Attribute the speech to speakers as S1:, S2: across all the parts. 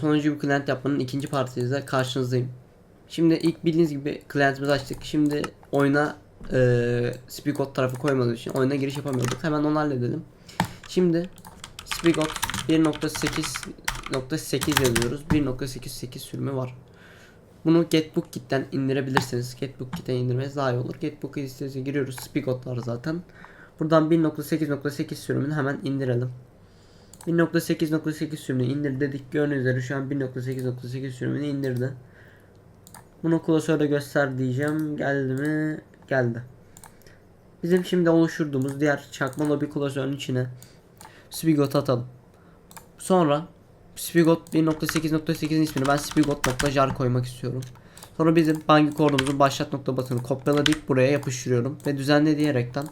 S1: Sonuncu bir client yapmanın ikinci partisiyle karşınızdayım. Şimdi ilk bildiğiniz gibi client'imizi açtık. Şimdi oyuna e, Spigot tarafı koymadığı için oyuna giriş yapamıyorduk. Hemen onu halledelim. Şimdi Spigot 1.8.8 yazıyoruz. 1.88 sürümü var. Bunu Getbook Kit'ten indirebilirsiniz. Getbook Kit'ten indirmeniz daha iyi olur. Getbook listesine giriyoruz. Spigot var zaten. Buradan 1.8.8 sürümünü hemen indirelim. 1.8.8 sürümünü indir dedik. Gördüğünüz üzere şu an 1.8.8 sürümünü indirdi. Bunu klasörde göster diyeceğim. Geldi mi? Geldi. Bizim şimdi oluşturduğumuz diğer çakma lobby klasörün içine Spigot atalım. Sonra Spigot 1.8.8'in ismini ben spigot.jar koymak istiyorum. Sonra bizim banki kodumuzun başlat nokta batını kopyalayıp buraya yapıştırıyorum ve düzenle diyerekten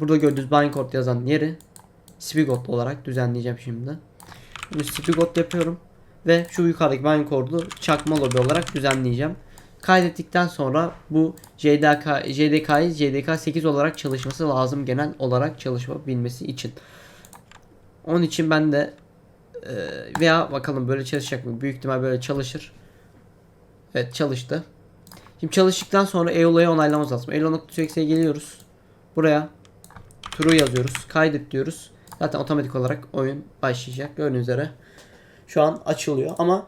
S1: burada gördüğünüz banki kod yazan yeri Spigot olarak düzenleyeceğim şimdi. Şimdi Spigot yapıyorum ve şu yukarıdaki kodu çakma lobi olarak düzenleyeceğim. Kaydettikten sonra bu JDK JDK'yı JDK 8 olarak çalışması lazım genel olarak çalışabilmesi için. Onun için ben de e, veya bakalım böyle çalışacak mı? Büyük ihtimal böyle çalışır. Evet çalıştı. Şimdi çalıştıktan sonra EULA'yı onaylamamız lazım. EULA.txt'e geliyoruz. Buraya true yazıyoruz. Kaydet diyoruz. Zaten otomatik olarak oyun başlayacak. Gördüğünüz üzere şu an açılıyor ama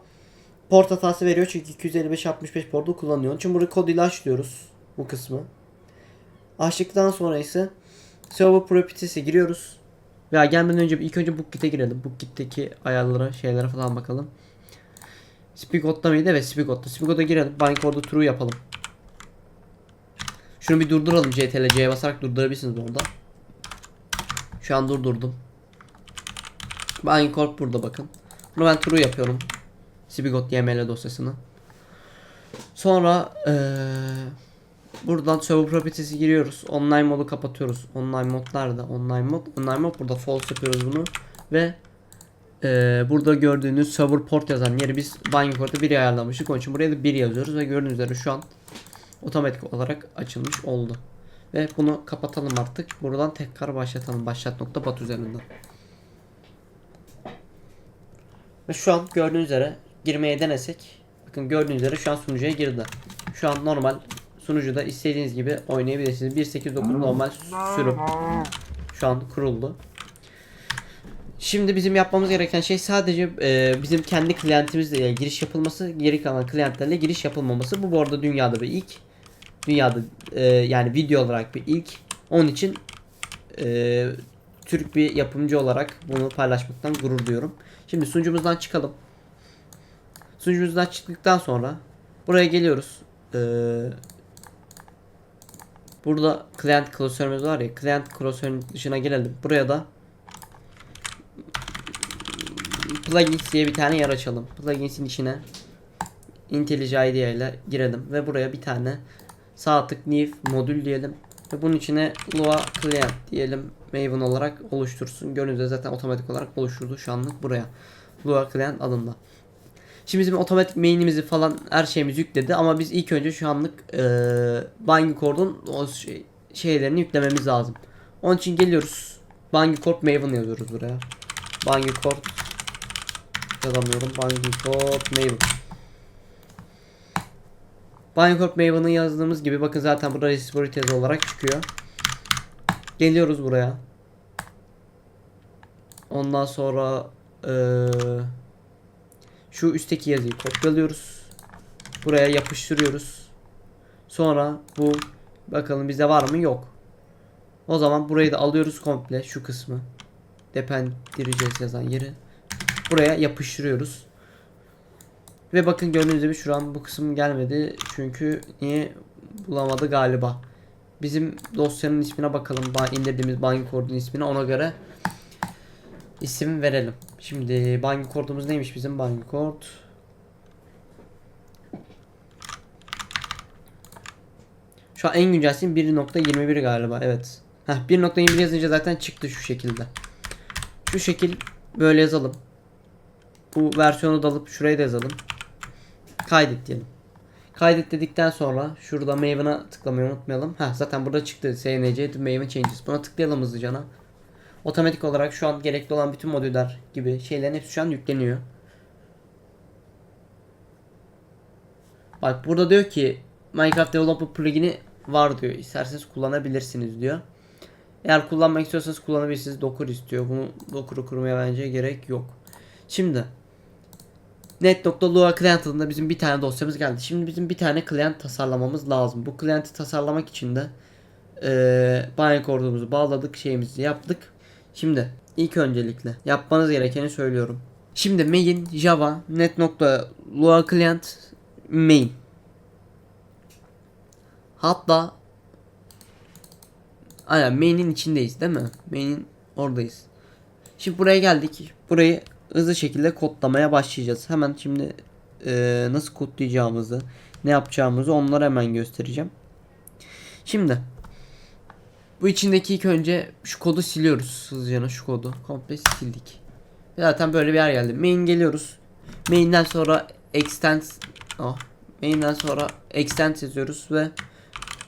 S1: port hatası veriyor çünkü 255-65 portu kullanıyor. İçin burada kod ile açlıyoruz bu kısmı. Açtıktan sonra ise server properties'e giriyoruz. Veya gelmeden önce ilk önce BookKit'e girelim. BookKit'teki ayarlara, şeylere falan bakalım. Spigot'ta mıydı? Evet Spigot'ta. Spigot'a girelim. Bank orada true yapalım. Şunu bir durduralım. CTRL C'ye basarak durdurabilirsiniz orada. Şu an durdurdum. Bank Corp burada bakın. Bunu ben true yapıyorum. Spigot YML dosyasını. Sonra eee buradan server properties'i giriyoruz. Online modu kapatıyoruz. Online mod nerede? Online mod. Online mod burada false yapıyoruz bunu. Ve eee, burada gördüğünüz server port yazan yeri biz Bank Corp'ta 1 ayarlamıştık. Onun için buraya da 1 yazıyoruz ve gördüğünüz üzere şu an otomatik olarak açılmış oldu. Ve bunu kapatalım artık. Buradan tekrar başlatalım. Başlat nokta bat üzerinden. Ve şu an gördüğünüz üzere girmeye denesek. Bakın gördüğünüz üzere şu an sunucuya girdi. Şu an normal sunucuda istediğiniz gibi oynayabilirsiniz. 1.8.9 normal sürüm. Şu an kuruldu. Şimdi bizim yapmamız gereken şey sadece e, bizim kendi klientimizle giriş yapılması, geri kalan klientlerle giriş yapılmaması. Bu bu arada dünyada bir ilk. Dünyada e, yani video olarak bir ilk. Onun için e, Türk bir yapımcı olarak bunu paylaşmaktan gurur duyuyorum. Şimdi sunucumuzdan çıkalım. Sunucumuzdan çıktıktan sonra buraya geliyoruz. Ee, burada client klasörümüz var ya. Client klasörün dışına gelelim. Buraya da plugins diye bir tane yer açalım. Plugins'in içine IntelliJ IDE ile girelim ve buraya bir tane sağ tık modül diyelim ve bunun içine Lua Client diyelim Maven olarak oluştursun. Gördüğünüz üzere zaten otomatik olarak oluşturdu şu anlık buraya. Lua Client adında. Şimdi bizim otomatik main'imizi falan her şeyimiz yükledi ama biz ilk önce şu anlık e, Bangui Core'un o şey, şeylerini yüklememiz lazım. Onun için geliyoruz. Bangui Core Maven yazıyoruz buraya. Bangui Core yazamıyorum. Bangui Core Maven. Bangui Core Maven'ı yazdığımız gibi bakın zaten burada Repository yazı olarak çıkıyor. Geliyoruz buraya. Ondan sonra eee şu üstteki yazıyı kopyalıyoruz. Buraya yapıştırıyoruz. Sonra bu bakalım bizde var mı? Yok. O zaman burayı da alıyoruz komple şu kısmı. Dependireceğiz yazan yeri. Buraya yapıştırıyoruz. Ve bakın gördüğünüz gibi şu an bu kısım gelmedi. Çünkü niye bulamadı galiba. Bizim dosyanın ismine bakalım. Ba- indirdiğimiz bank kodunun ismine ona göre isim verelim. Şimdi bank kodumuz neymiş bizim bank kod? Şu an en güncel isim 1.21 galiba evet. Heh 1.21 yazınca zaten çıktı şu şekilde. Şu şekil böyle yazalım. Bu versiyonu da alıp şuraya da yazalım. Kaydet diyelim. Kaydet dedikten sonra şurada Maven'a tıklamayı unutmayalım. Ha zaten burada çıktı. SNC Maven Changes. Buna tıklayalım hızlıca. Otomatik olarak şu an gerekli olan bütün modüller gibi şeylerin hepsi şu an yükleniyor. Bak burada diyor ki Minecraft Developer plugin'i var diyor. İsterseniz kullanabilirsiniz diyor. Eğer kullanmak istiyorsanız kullanabilirsiniz. Docker istiyor. Bunu Docker'ı kurmaya bence gerek yok. Şimdi Net.lua client adında bizim bir tane dosyamız geldi. Şimdi bizim bir tane client tasarlamamız lazım. Bu client'i tasarlamak için de eee Binecord'umuzu bağladık, şeyimizi yaptık. Şimdi ilk öncelikle yapmanız gerekeni söylüyorum. Şimdi main java net.lua client main. Hatta Aynen main'in içindeyiz değil mi? Main'in oradayız. Şimdi buraya geldik. Burayı hızlı şekilde kodlamaya başlayacağız. Hemen şimdi eee, nasıl kodlayacağımızı, ne yapacağımızı onları hemen göstereceğim. Şimdi bu içindeki ilk önce şu kodu siliyoruz hızlıca şu kodu. Komple sildik. Zaten böyle bir yer geldi. Main geliyoruz. Main'den sonra extend oh, main'den sonra extend yazıyoruz ve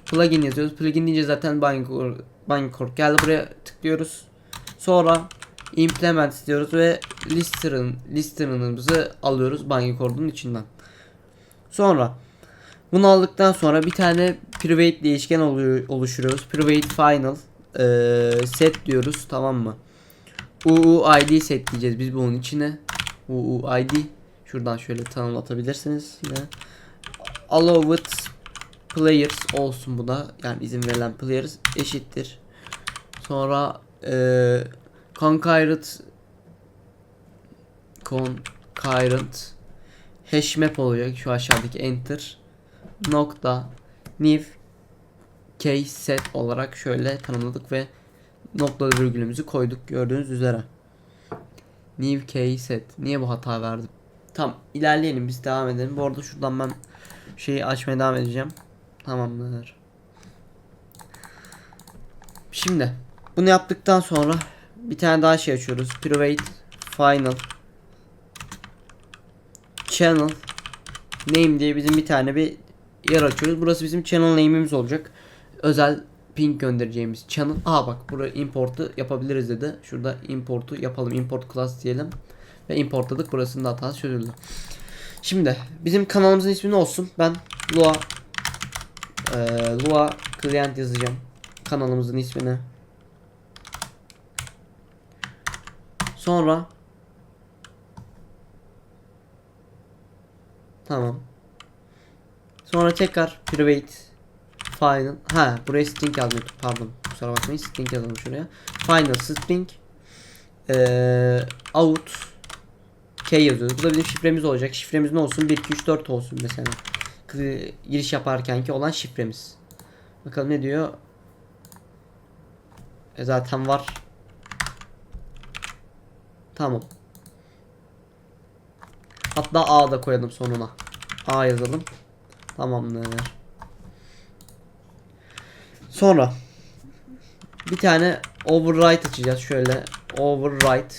S1: plugin yazıyoruz. Plugin deyince zaten Bindcore, Bindcore geldi buraya tıklıyoruz. Sonra implement diyoruz ve listerin listering'ımızı alıyoruz Bindcore'un içinden. Sonra bunu aldıktan sonra bir tane private değişken olu- oluşturuyoruz. Private final eee, set diyoruz tamam mı? UUID set diyeceğiz biz bunun içine. UUID şuradan şöyle tanımlatabilirsiniz yine. Allow with players olsun bu da yani izin verilen players eşittir. Sonra eee concurrent concurrent hash map olacak şu aşağıdaki enter nokta new case set olarak şöyle tanımladık ve nokta virgülümüzü koyduk gördüğünüz üzere. New case set. Niye bu hata verdim? Tamam ilerleyelim biz devam edelim. Bu arada şuradan ben şeyi açmaya devam edeceğim. Tamamdır. Şimdi bunu yaptıktan sonra bir tane daha şey açıyoruz. Private final channel name diye bizim bir tane bir yer açıyoruz. Burası bizim channel name'imiz olacak. Özel ping göndereceğimiz channel. Aa bak buraya import'u yapabiliriz dedi. Şurada import'u yapalım. Import class diyelim. Ve importladık. Burasının da hatası çözüldü. Şimdi bizim kanalımızın ismi ne olsun? Ben Lua eee Lua Client yazacağım. Kanalımızın ismini. Sonra Tamam. Sonra tekrar private final. Ha buraya string yazmıyorduk. Pardon. Kusura bakmayın. String yazalım şuraya. Final string eee out K yazıyoruz. Bu da bizim şifremiz olacak. Şifremiz ne olsun? 1 2 3 4 olsun mesela. Giriş yaparken ki olan şifremiz. Bakalım ne diyor? E zaten var. Tamam. Hatta A da koyalım sonuna. A yazalım. Tamamdır. Sonra bir tane override açacağız şöyle. Override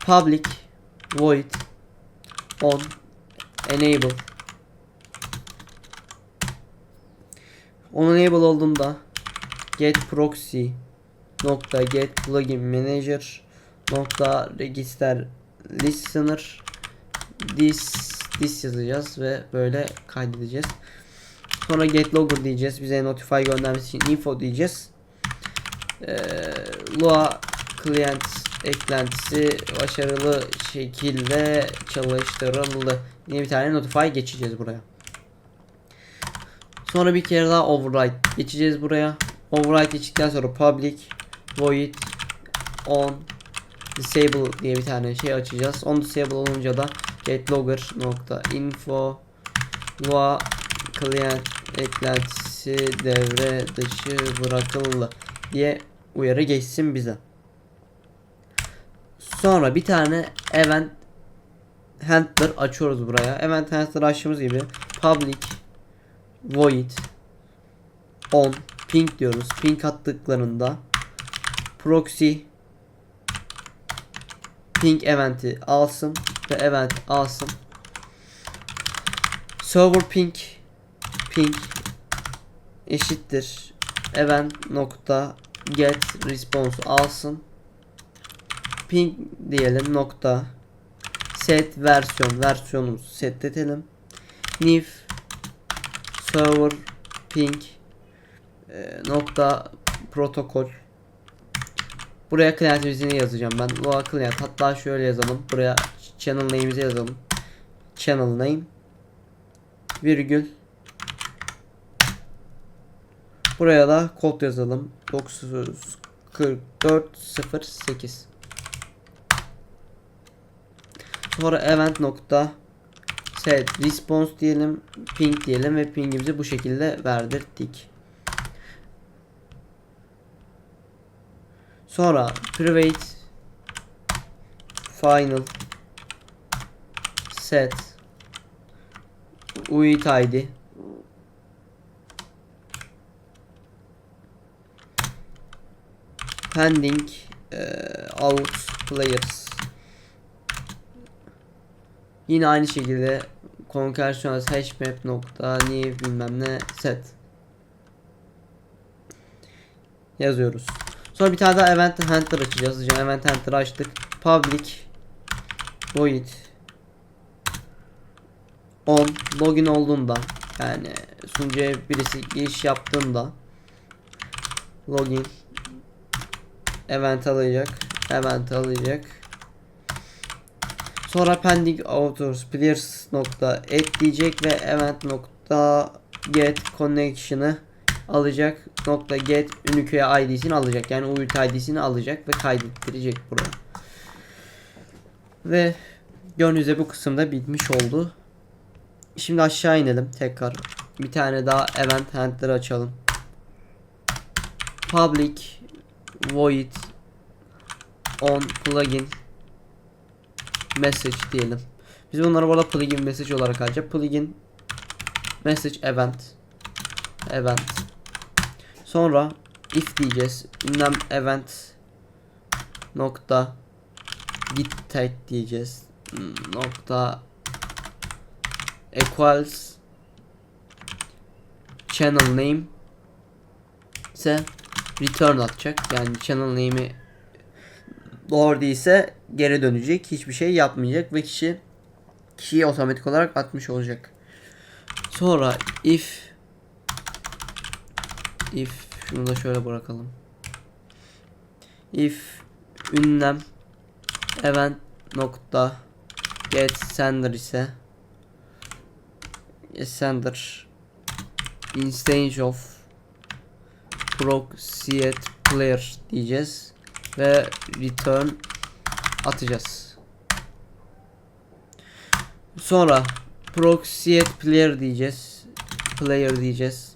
S1: public void on enable on enable olduğunda get proxy nokta get plugin manager nokta register listener this this yazacağız ve böyle kaydedeceğiz. Sonra get logger diyeceğiz. Bize notify göndermesi için info diyeceğiz. Ee, Lua client eklentisi başarılı şekilde çalıştırıldı. Yine bir tane notify geçeceğiz buraya. Sonra bir kere daha override geçeceğiz buraya. Override geçtikten sonra public void on disable diye bir tane şey açacağız. On disable olunca da get logger nokta info lua client eklentisi devre dışı bırakıldı diye uyarı geçsin bize. Sonra bir tane event handler açıyoruz buraya. Event handler açtığımız gibi public void on ping diyoruz. Ping attıklarında proxy ping eventi alsın ve event alsın. Server ping ping eşittir event nokta get response alsın. Ping diyelim nokta set versiyon versiyonumuzu setletelim. New server ping e, nokta protokol Buraya client'imizi yazacağım ben. Loa client. Hatta şöyle yazalım. Buraya channel name'imizi yazalım. Channel name virgül Buraya da kod yazalım. 94408 Sonra event nokta set response diyelim ping diyelim ve pingimizi bu şekilde verdirdik. Sonra private final set UID ID pending eee, out players. Yine aynı şekilde concatenation hashmap nokta new bilmem ne set. Yazıyoruz. Sonra bir tane daha event handler açacağız. Hızlıca event handler açtık. Public void on login olduğunda yani sunucuya birisi giriş yaptığında login event alacak event alacak sonra pending authors players nokta add diyecek ve event nokta get connection'ı alacak nokta get Unique ID'sini alacak. Yani UID ID'sini alacak ve kaydettirecek buraya. Ve gördüğünüz üzere bu kısımda bitmiş oldu. Şimdi aşağı inelim tekrar. Bir tane daha event handler açalım. Public void on plugin message diyelim. Biz bunları burada plugin message olarak alacağız. Plugin message event event sonra if diyeceğiz. Ünlem event nokta git tag diyeceğiz. Nokta equals channel name ise return atacak. Yani channel name'i doğru değilse geri dönecek. Hiçbir şey yapmayacak ve kişi kişiyi otomatik olarak atmış olacak. Sonra if if şunu da şöyle bırakalım. If ünlem event nokta get sender ise sender instance of proxiate player diyeceğiz ve return atacağız. Sonra proxiate player diyeceğiz. Player diyeceğiz.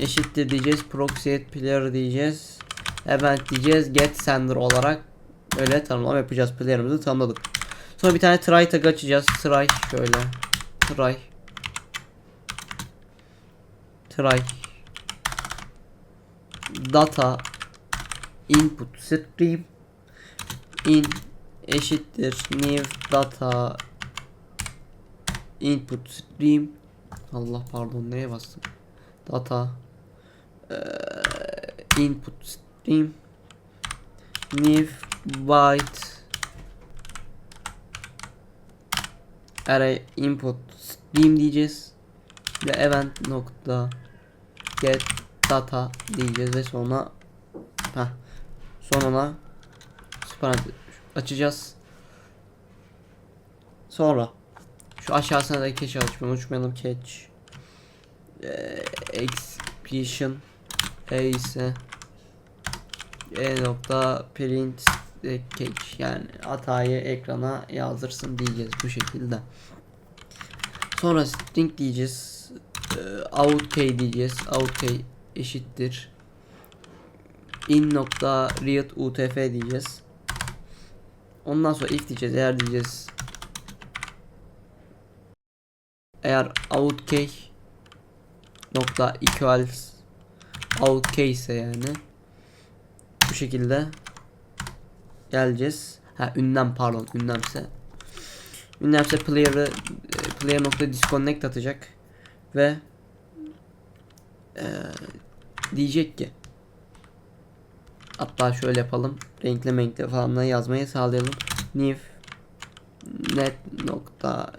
S1: Eşittir diyeceğiz. Proxiate player diyeceğiz. Event diyeceğiz. Get sender olarak öyle tanımlama yapacağız. Player'ımızı tanımladık. Sonra bir tane try tag açacağız. Try şöyle. Try. Try. Data input stream in eşittir new data input stream Allah pardon neye bastım data eee, input stream new byte array input stream diyeceğiz ve event nokta get data diyeceğiz ve sonra Heh. Sonuna parantez açacağız. Sonra şu aşağısına da cache açmayı unutmayalım catch ee, expression e ise e nokta print catch yani hatayı ekrana yazdırsın diyeceğiz bu şekilde. Sonra string diyeceğiz. E, out k diyeceğiz. Out k eşittir in nokta read utf diyeceğiz. Ondan sonra if diyeceğiz. Eğer diyeceğiz eğer out k nokta equals k ise yani bu şekilde geleceğiz. Ha ünlem pardon ünlemse ünlemse player'ı e, player nokta disconnect atacak ve e, diyecek ki Hatta şöyle yapalım. Renkli renkli falan yazmayı sağlayalım. New net nokta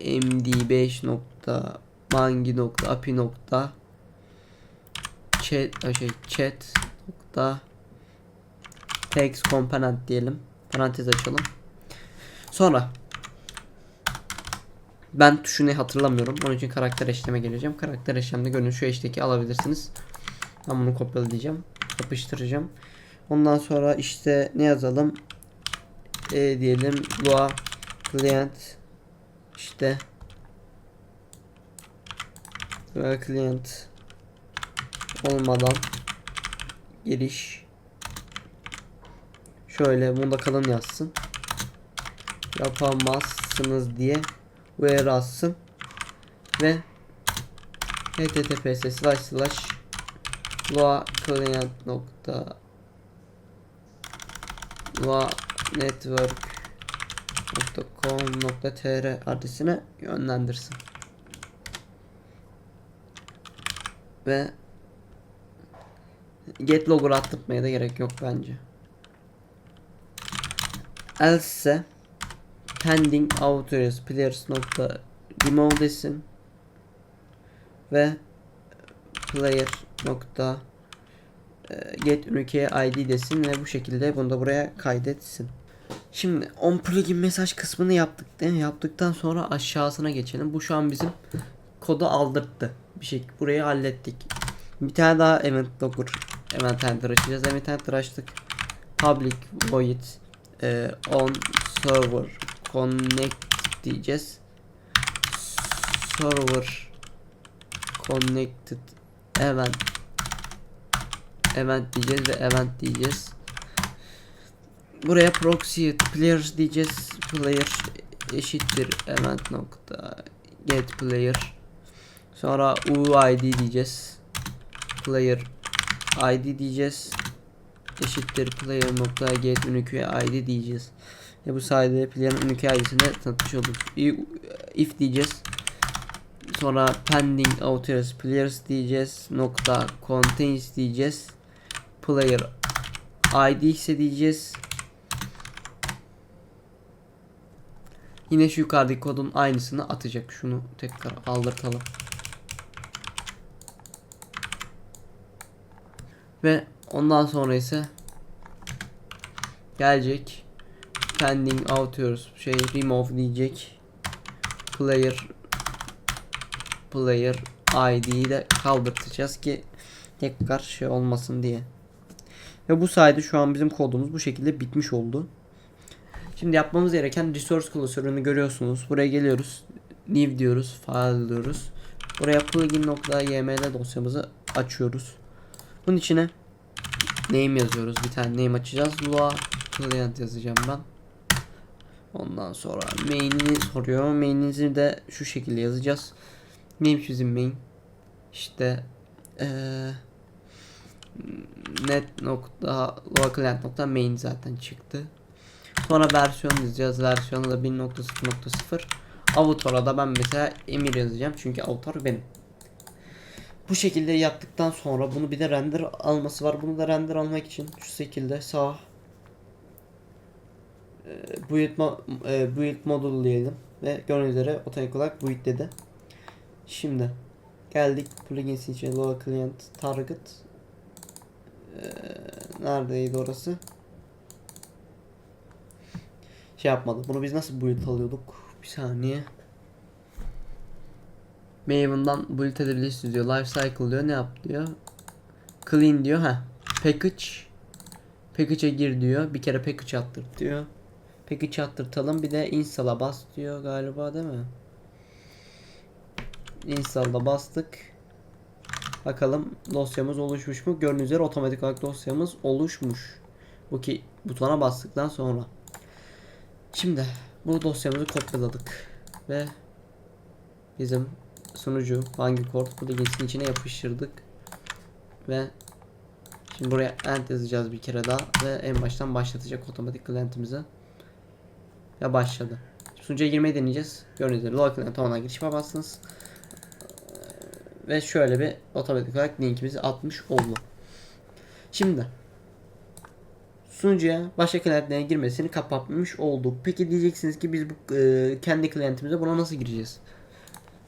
S1: md5.mangi.api nokta chat şey chat nokta text component diyelim. Parantez açalım. Sonra ben tuşunu hatırlamıyorum. Onun için karakter eşleme geleceğim. Karakter eşlemde görün şu eşteki alabilirsiniz. Ben bunu kopyalayacağım. Yapıştıracağım. Ondan sonra işte ne yazalım? E diyelim. Lua client işte Lua client olmadan giriş. Şöyle bunu da kalın yazsın. Yapamazsınız diye uyarı yazsın. Ve https slash slash client nokta network nokta com nokta tr adresine yönlendirsin. Ve get logger attırmaya da gerek yok bence else pending authors players nokta remove desin ve player nokta e, get ünike id desin ve bu şekilde bunu da buraya kaydetsin. Şimdi on plugin mesaj kısmını yaptık değil mi? Yaptıktan sonra aşağısına geçelim. Bu şu an bizim kodu aldırttı. Bir şey burayı hallettik. Bir tane daha event logger event handler açacağız. Event handler açtık. Public void e, on server connect diyeceğiz. Server connected event event diyeceğiz ve event diyeceğiz. Buraya proxy players diyeceğiz. Player eşittir event nokta get player. Sonra UID diyeceğiz. Player ID diyeceğiz. Eşittir player nokta get unique ID diyeceğiz. Ve bu sayede player'ın unique ID'sini tanıtmış olduk. If diyeceğiz. Sonra pending authors players diyeceğiz. Nokta contains diyeceğiz. Player ID ise diyeceğiz. Yine şu yukarıdaki kodun aynısını atacak. Şunu tekrar aldırtalım. Ve ondan sonra ise gelecek pending authors şey remove diyecek player player ID'yi de kaldırtacağız ki tekrar şey olmasın diye. Ve bu sayede şu an bizim kodumuz bu şekilde bitmiş oldu. Şimdi yapmamız gereken resource klasörünü görüyorsunuz. Buraya geliyoruz. New diyoruz. File diyoruz. Buraya plugin.yml dosyamızı açıyoruz. Bunun içine name yazıyoruz. Bir tane name açacağız. Lua client yazacağım ben. Ondan sonra main'ini soruyor. Main'inizi de şu şekilde yazacağız. Neymiş bizim main? İşte ee, net nokta local nokta main zaten çıktı. Sonra versiyon yazacağız. Versiyonu da 1.0.0. Avatar'a da ben mesela Emir yazacağım. Çünkü avatar benim. Bu şekilde yaptıktan sonra bunu bir de render alması var. Bunu da render almak için şu şekilde sağ e, build, e, build model diyelim ve gördüğünüz üzere otomatik olarak build dedi. Şimdi geldik plugins için local client target ee, neredeydi orası? Şey yapmadı. Bunu biz nasıl build alıyorduk? Bir saniye. Maven'dan build edebilirsiniz diyor. Life cycle diyor. Ne yap diyor. Clean diyor. Ha. Package. Package'e gir diyor. Bir kere package attır diyor. Package attırtalım. Bir de install'a bas diyor galiba değil mi? Install'da bastık. Bakalım dosyamız oluşmuş mu? Gördüğünüz üzere otomatik olarak dosyamız oluşmuş. Bu ki butona bastıktan sonra. Şimdi bu dosyamızı kopyaladık ve bizim sunucu hangi kod plugins'in içine yapıştırdık ve şimdi buraya end yazacağız bir kere daha ve en baştan başlatacak otomatik client'imizi ve başladı. Sunucuya girmeyi deneyeceğiz. Gördüğünüz üzere local client ona giriş bastınız. Ve şöyle bir otomatik olarak linkimizi atmış oldu. Şimdi sunucuya başka klientlerin girmesini kapatmış olduk. Peki diyeceksiniz ki biz bu e, kendi klientimize buna nasıl gireceğiz?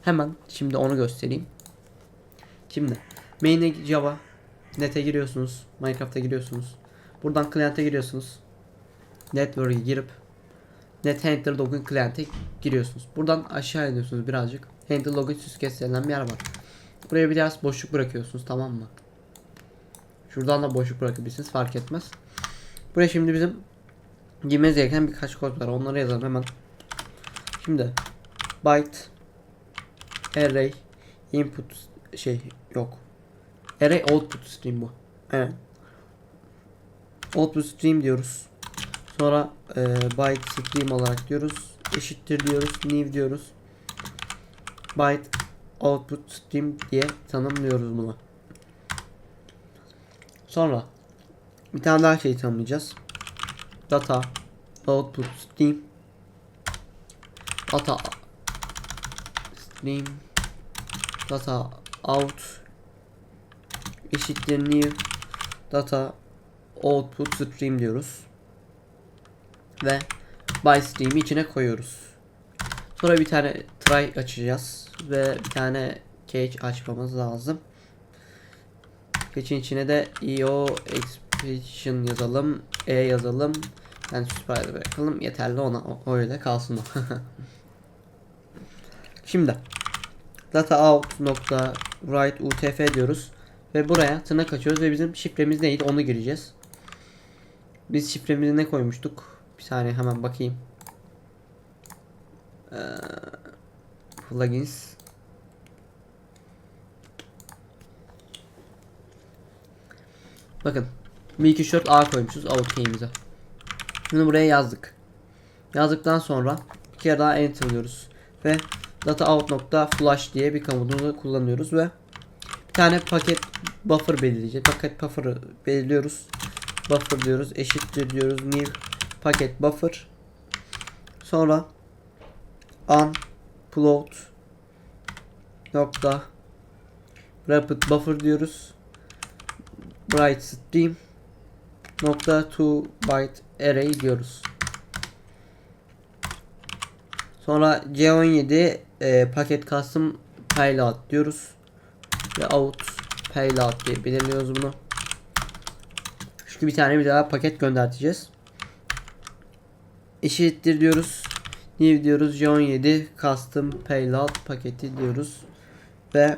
S1: Hemen şimdi onu göstereyim. Şimdi main'e Java net'e giriyorsunuz. Minecraft'a giriyorsunuz. Buradan client'e giriyorsunuz. Network'e girip net handler login client'e giriyorsunuz. Buradan aşağı iniyorsunuz birazcık. Handler login süzgeç denilen bir yer var. Buraya biraz boşluk bırakıyorsunuz tamam mı? Şuradan da boşluk bırakabilirsiniz fark etmez. Buraya şimdi bizim girmemiz gereken birkaç kod var. Onları yazalım hemen. Şimdi byte array input şey yok. Array output stream bu. Evet. Output stream diyoruz. Sonra e, byte stream olarak diyoruz. Eşittir diyoruz. New diyoruz. Byte output stream diye tanımlıyoruz bunu. Sonra bir tane daha şey tanımlayacağız. Data output stream data stream data out eşittir new data output stream diyoruz. Ve by stream'i içine koyuyoruz. Sonra bir tane try açacağız ve bir tane cage açmamız lazım. Cage'in içine de io expression yazalım, e yazalım. Ben süper bırakalım. Yeterli ona o- öyle kalsın o. Şimdi data out nokta write utf diyoruz ve buraya tırnak açıyoruz ve bizim şifremiz neydi onu gireceğiz. Biz şifremizi ne koymuştuk? Bir saniye hemen bakayım. Ee, plugins Bakın. bir iki short A koymuşuz out key'imize. Şimdi buraya yazdık. Yazdıktan sonra bir kere daha enter diyoruz. Ve data out nokta flash diye bir komutunu kullanıyoruz ve bir tane paket buffer belirleyeceğiz. Paket buffer'ı belirliyoruz. Buffer diyoruz. Eşittir diyoruz. New paket buffer. Sonra unpload nokta rapid buffer diyoruz. Bright stream nokta to byte array diyoruz. Sonra C17 e, paket custom payload diyoruz. Ve out payload diye belirliyoruz bunu. Çünkü bir tane bir daha paket gönderteceğiz. Eşittir diyoruz. New diyoruz. C17 custom payload paketi diyoruz. Ve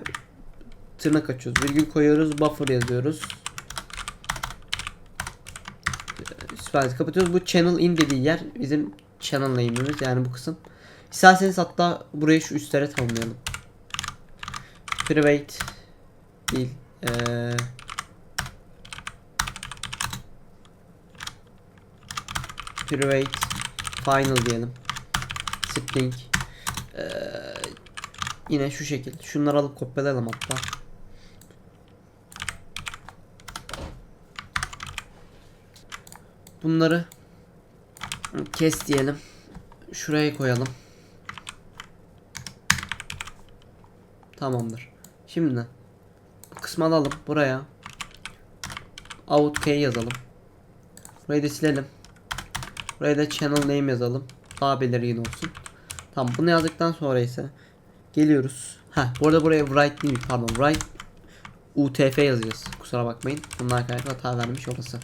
S1: tırnak açıyoruz. Virgül koyuyoruz. Buffer yazıyoruz. Süper kapatıyoruz. Bu channel in dediği yer bizim channel name'imiz yani bu kısım. İsterseniz hatta burayı şu üstlere tanımlayalım. Private değil. Ee, private final diyelim. String. Ee, yine şu şekil. Şunları alıp kopyalayalım hatta. Bunları kes diyelim. Şuraya koyalım. Tamamdır. Şimdi bu kısmı alalım buraya. Out key yazalım. Burayı da silelim. Buraya da channel name yazalım. Daha belirgin olsun. Tamam bunu yazdıktan sonra ise geliyoruz. Ha bu arada buraya write değil pardon write UTF yazacağız. Kusura bakmayın. Bunlar kaynaklı hata vermiş olası.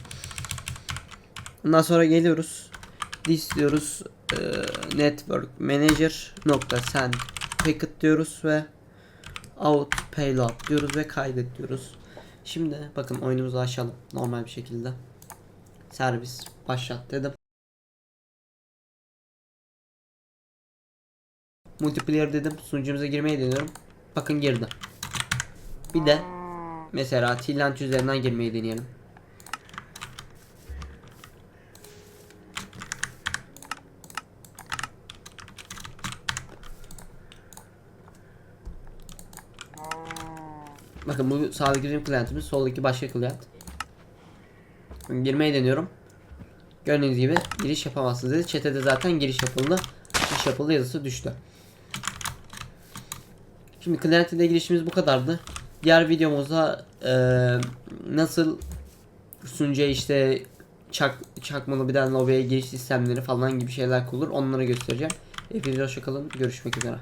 S1: Ondan sonra geliyoruz. This diyoruz. e, network manager nokta send packet diyoruz ve out payload diyoruz ve kaydet diyoruz. Şimdi bakın oyunumuzu açalım normal bir şekilde. Servis başlat dedim. Multiplayer dedim. Sunucumuza girmeyi deniyorum. Bakın girdi. Bir de mesela Tillant üzerinden girmeyi deneyelim. Bakın bu sağdaki bizim klientimiz, soldaki başka klient. Girmeyi deniyorum. Gördüğünüz gibi giriş yapamazsınız dedi. Chat'e de zaten giriş yapıldı. Giriş yapıldı yazısı düştü. Şimdi client ile girişimiz bu kadardı. Diğer videomuzda eee, nasıl sunucuya işte çak, çakmalı bir tane lobiye giriş sistemleri falan gibi şeyler kurulur. Onları göstereceğim. Hepinize hoşçakalın. Görüşmek üzere.